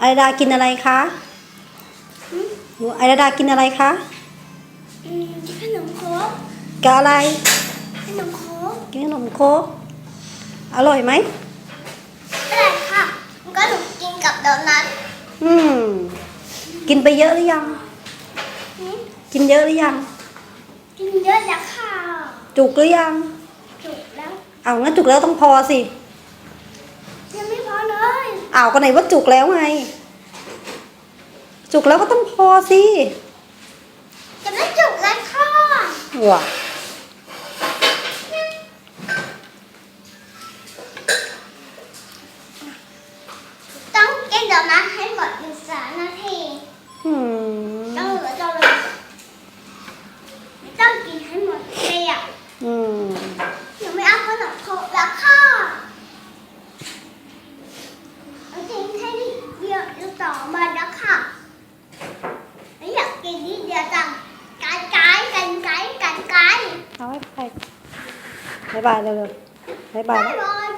ไอราดากินอะไรคะหนูไอราดากินอะไรคะอืมขนมโค้กกับอะไร ขนมโค้กกินขนมโค้กอร่อยไหมอะไรค่ะมันก็หนูกินกับโดนัทอืม กินไปเยอะหรือยังอืมกินเยอะหรือยัง กินเยอะแล้วค่ะ จุกหรือยัง จุกแล้ว เอางั้นจุกแล้วต้องพอสิ ยังไม่พอเลย อ้าวก็ไหนว่าจุกแล้วไง จุกแล้วก็ต้องพอสิจะไม่จุกแล้วค่ะว้าต้องกินโดนัทให้หมดหนึ่งสามนาที อืม ต้องเหลือเจ้าเลยต้องกินให้หมดเลยอะ อืม หนูไม่เอาขนมโค้กแล้วค่ะเอาทิ้งให้เดียวเดี๋ยวต่อมาแล้วค่ะไม่อยากกินนิดเดียวจังไก่ไก่กันไก่กันไก่เอาไว้ไปบายบายเร็วๆบายบายได้แล้วเลย